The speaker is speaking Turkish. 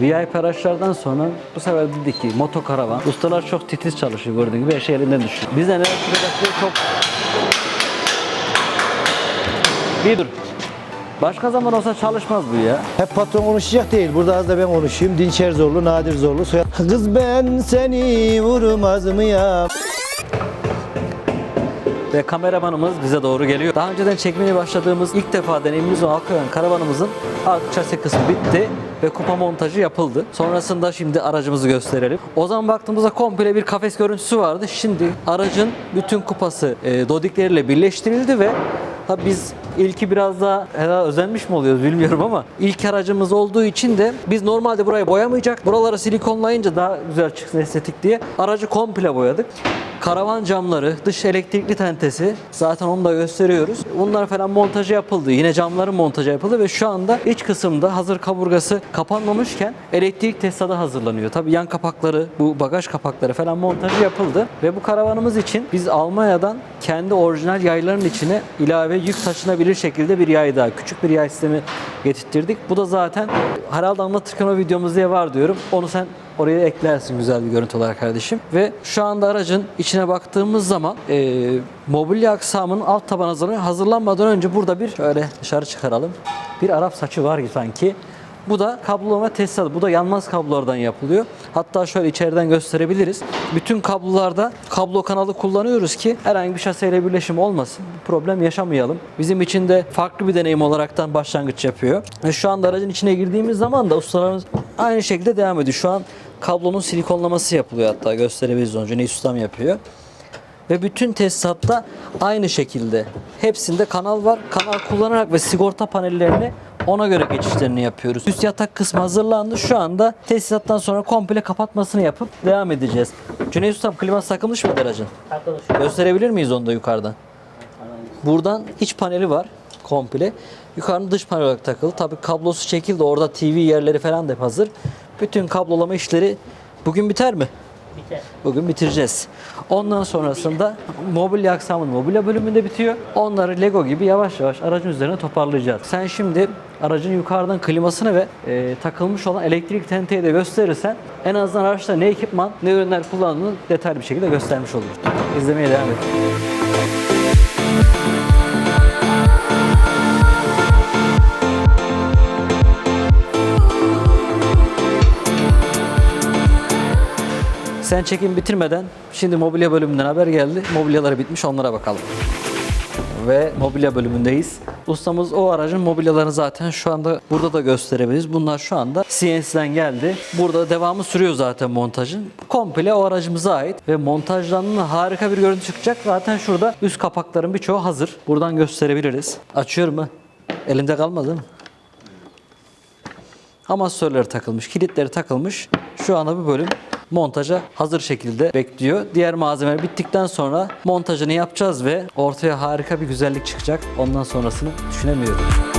VIP araçlardan sonra bu sefer dedik ki motokaravan. Ustalar çok titiz çalışıyor gördüğün gibi her şey elinden düşüyor. Biz yapacak diye çok... Bir dur. Başka zaman olsa çalışmaz bu ya. Hep patron konuşacak değil. Burada az da ben konuşayım. Dinçer Zorlu, Nadir Zorlu. Soyad... Kız ben seni vurmaz mı ya? Ve kameramanımız bize doğru geliyor. Daha önceden çekmeye başladığımız ilk defa deneyimimiz olan Akkoyan karavanımızın arka şasi kısmı bitti ve kupa montajı yapıldı. Sonrasında şimdi aracımızı gösterelim. O zaman baktığımızda komple bir kafes görüntüsü vardı. Şimdi aracın bütün kupası e, dodikleriyle birleştirildi ve Tabii biz ilki biraz daha herhalde özenmiş mi oluyoruz bilmiyorum ama ilk aracımız olduğu için de biz normalde burayı boyamayacak. Buraları silikonlayınca daha güzel çıksın estetik diye aracı komple boyadık. Karavan camları, dış elektrikli tentesi zaten onu da gösteriyoruz. Bunlar falan montajı yapıldı. Yine camların montajı yapıldı ve şu anda iç kısımda hazır kaburgası kapanmamışken elektrik tesadı hazırlanıyor. Tabii yan kapakları, bu bagaj kapakları falan montajı yapıldı ve bu karavanımız için biz Almanya'dan kendi orijinal yayların içine ilave yük taşınabilir şekilde bir yay daha, küçük bir yay sistemi getirttirdik. Bu da zaten herhalde anlatırken o videomuz diye var diyorum. Onu sen Oraya eklersin güzel bir görüntü olarak kardeşim. Ve şu anda aracın içine baktığımız zaman e, mobilya aksamının alt taban. Hazırlanmadan önce burada bir şöyle dışarı çıkaralım. Bir Arap saçı var sanki. Bu da kablolama tesisatı. Bu da yanmaz kablolardan yapılıyor. Hatta şöyle içeriden gösterebiliriz. Bütün kablolarda kablo kanalı kullanıyoruz ki herhangi bir şaseyle birleşim olmasın. Problem yaşamayalım. Bizim için de farklı bir deneyim olaraktan başlangıç yapıyor. Ve şu anda aracın içine girdiğimiz zaman da ustalarımız aynı şekilde devam ediyor. Şu an kablonun silikonlaması yapılıyor hatta gösterebiliriz onu. Cüneyt Ustam yapıyor. Ve bütün tesisatta aynı şekilde. Hepsinde kanal var. Kanal kullanarak ve sigorta panellerini ona göre geçişlerini yapıyoruz. Üst yatak kısmı hazırlandı. Şu anda tesisattan sonra komple kapatmasını yapıp devam edeceğiz. Cüneyt Ustam kliması takılmış mı aracın? Takılış. Gösterebilir miyiz onu da yukarıdan? Buradan iç paneli var komple. Yukarının dış panel olarak takılı. Tabi kablosu çekildi. Orada TV yerleri falan da hazır. Bütün kablolama işleri bugün biter mi? Bugün bitireceğiz. Ondan sonrasında mobilya aksamının mobilya bölümünde bitiyor. Onları Lego gibi yavaş yavaş aracın üzerine toparlayacağız. Sen şimdi aracın yukarıdan klimasını ve e, takılmış olan elektrik tenteyi de gösterirsen en azından araçta ne ekipman ne ürünler kullandığını detaylı bir şekilde göstermiş oluruz. İzlemeye devam et. Sen çekim bitirmeden şimdi mobilya bölümünden haber geldi. Mobilyaları bitmiş onlara bakalım. Ve mobilya bölümündeyiz. Ustamız o aracın mobilyalarını zaten şu anda burada da gösterebiliriz. Bunlar şu anda CNC'den geldi. Burada devamı sürüyor zaten montajın. Komple o aracımıza ait ve montajlandığında harika bir görüntü çıkacak. Zaten şurada üst kapakların birçoğu hazır. Buradan gösterebiliriz. Açıyorum mu? Elimde kalmaz değil mi? Amasörleri takılmış, kilitleri takılmış. Şu anda bu bölüm montaja hazır şekilde bekliyor. Diğer malzemeler bittikten sonra montajını yapacağız ve ortaya harika bir güzellik çıkacak. Ondan sonrasını düşünemiyorum.